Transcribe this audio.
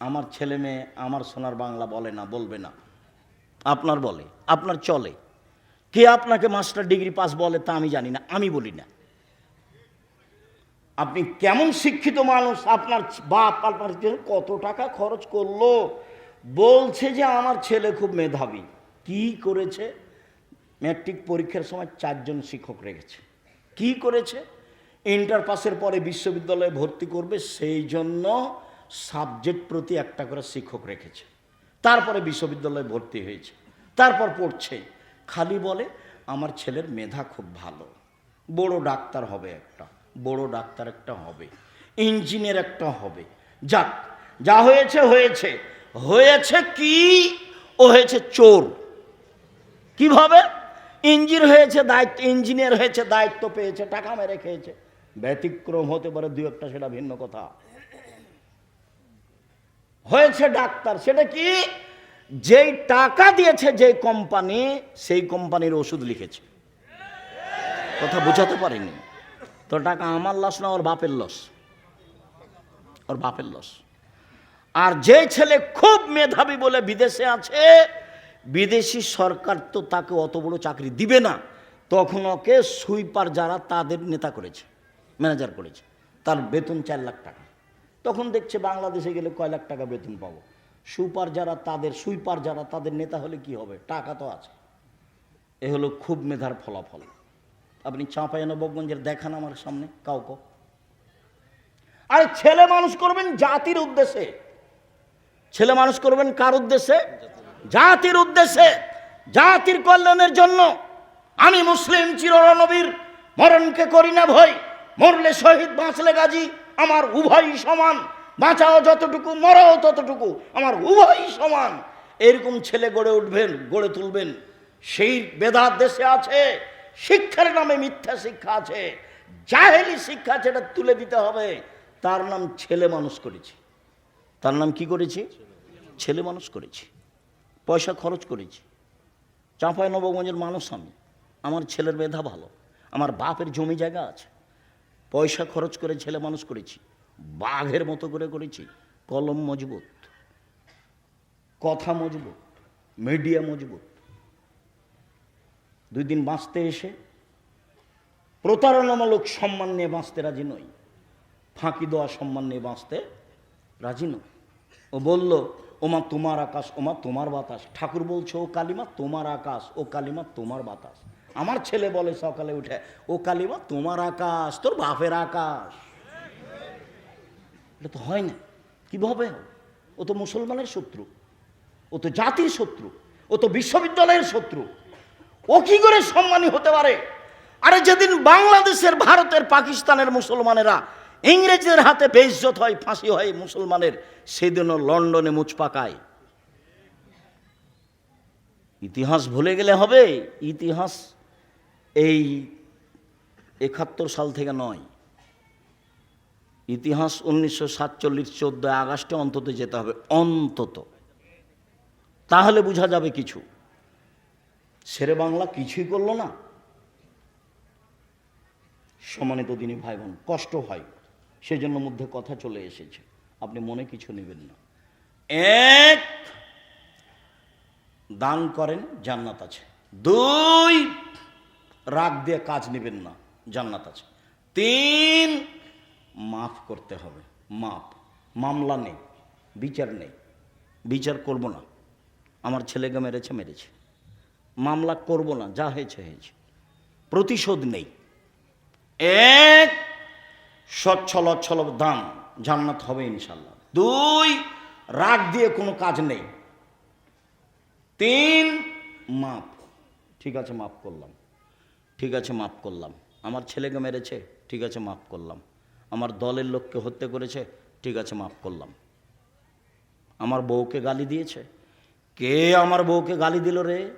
আমার ছেলে মেয়ে আমার সোনার বাংলা বলে না, বলবে না। আপনার বলে, আপনার চলে। কে আপনাকে মাস্টার ডিগ্রি পাস বলে তা আমি জানি না, আমি বলি না। আপনি কেমন শিক্ষিত মানুষ, আপনার বাপ, আপনার কত টাকা খরচ করল? বলছে যে আমার ছেলে খুব মেধাবী। কি করেছে? ম্যাট্রিক পরীক্ষার সময় চারজন শিক্ষক রেখেছে। কি করেছে? ইন্টার পাসের পরে বিশ্ববিদ্যালয়ে ভর্তি করবে, সেই জন্য সাবজেক্ট প্রতি একটা করে শিক্ষক রেখেছে। তারপরে বিশ্ববিদ্যালয়ে ভর্তি হয়েছে। তারপর পড়ছে। খালি বলে, আমার ছেলের মেধা খুব ভালো। বড় ডাক্তার হবে একটা, বড় ডাক্তার একটা হবে, ইঞ্জিনিয়ার একটা হবে। যাক, যা হয়েছে হয়েছে। হয়েছে কি? ও হয়েছে চোর। কীভাবে? ইঞ্জিন হয়েছে, দায়িত্ব, ইঞ্জিনিয়ার হয়েছে, দায়িত্ব পেয়েছে, টাকা মেরে খেয়েছে। ব্যতিক্রম হতে পারে দু একটা সেটা ভিন্ন কথা। হয়েছে ডাক্তার। সেটা কি? যেই টাকা দিয়েছে যে কোম্পানি, সেই কোম্পানির ওষুধ লিখেছে। কথা বোঝাতে পারিনি। তো টাকা আমার লস না ওর বাপের লস ওর বাপের লস আর যে ছেলে খুব মেধাবী বলে বিদেশে আছে, বিদেশি সরকার তো তাকে অত বড় চাকরি দিবে না। তখন ওকে সুইপার যারা তাদের নেতা করেছে ম্যানেজার করেছে। তার বেতন চার লাখ টাকা। তখন দেখছে বাংলাদেশে গেলে কয় লাখ টাকা বেতন পাবো। সুপার যারা, তাদের সুইপার যারা, তাদের নেতা হলে কি হবে? টাকা তো আছে। এ হলো খুব মেধার ফলাফল। আপনি চাঁপাইনবগঞ্জের দেখান আমার সামনে, কাউকে। আর ছেলে মানুষ করবেন জাতির উদ্দেশ্যে। ছেলে মানুষ করবেন কার উদ্দেশ্যে? জাতির উদ্দেশ্যে। জাতির কল্যাণের জন্য। আমি মুসলিম চিরনবীর মরণকে করি না ভয়। মরলে শহীদ বাঁচলে গাজী। আমার উভয়ই সমান। বাঁচাও যতটুকু, মরাও ততটুকু, আমার উভয়ই সমান। এরকম ছেলে গড়ে উঠবেন, গড়ে তুলবেন। সেই বেদার দেশে আছে, শিক্ষার নামে মিথ্যা শিক্ষা আছে। জাহেলি শিক্ষা যেটা তুলে দিতে হবে। তার নাম ছেলে মানুষ করেছি। তার নাম কি করেছি? ছেলে মানুষ করেছি। পয়সা খরচ করেছি। চাঁপাই নবগঞ্জের মানুষ আমি। আমার ছেলের মেধা ভালো। আমার বাপের জমি জায়গা আছে। পয়সা খরচ করে ছেলে মানুষ করেছি, বাঘের মতো করে করেছি, কলম মজবুত, কথা মজবুত মিডিয়া মজবুত। দুই দিন বাঁচতে এসে প্রতারণামূলক সম্মান নিয়ে বাঁচতে রাজি নই, ফাঁকি দেওয়া সম্মান নিয়ে বাঁচতে রাজি নই। ও বলল, ওমা তোমার আকাশ, ওমা তোমার বাতাস। ঠাকুর বলছে, ও কালিমা তোমার আকাশ, ও কালিমা তোমার বাতাস। আমার ছেলে বলে সকালে উঠে, ও কালিমা, তোমার আকাশ, তোর বাপের আকাশ। এটা তো হয় না। কীভাবে? ও তো মুসলমানের শত্রু, ও তো জাতির শত্রু, ও তো বিশ্ববিদ্যালয়ের শত্রু। ও কি করে সম্মানী হতে পারে? আরে যেদিন বাংলাদেশের, ভারতের, পাকিস্তানের মুসলমানেরা ইংরেজদের হাতে বেইজ্জত হয়, ফাঁসি হয় মুসলমানের, সেদিনও লন্ডনে মুচ পাকায় ইতিহাস ভুলে গেলে হবে, ইতিহাস এই একাত্তর সাল থেকে নয়। ইতিহাস উনিশশো সাতচল্লিশ চোদ্দোই আগস্টে অন্তত যেতে হবে, অন্তত। তাহলে বোঝা যাবে কিছু। শেরে বাংলা কিছুই করল না। সমানিত দিনী ভাই বোন কষ্ট হয়, সেজন্য মধ্যে কথা চলে এসেছে। আপনি মনে কিছু নেবেন না। এক, দান করেন, জান্নাত আছে। দুই রাগ দিয়ে কাজ নেবেন না, জান্নাত আছে। তিন, মাফ করতে হবে, মাপ। মামলা নেই, বিচার নেই। বিচার করব না। আমার ছেলেকে মেরেছে মেরেছে। মামলা করব না, যা হয়েছে হয়েছে। প্রতিশোধ নেই। এক, সচ্ছল, অচ্ছল দান জান্নাত হবে ইনশাল্লাহ দুই, রাগ দিয়ে কোনো কাজ নেই। তিন, মাপ। ঠিক আছে, মাপ করলাম। ঠিক আছে, মাফ করলাম। আমার ছেলেকে মেরেছে, ঠিক আছে, মাফ করলাম। আমার দলের লোককে হত্যা করেছে, ঠিক আছে, মাফ করলাম। আমার বউকে গালি দিয়েছে। কে আমার বউকে গালি দিল রে?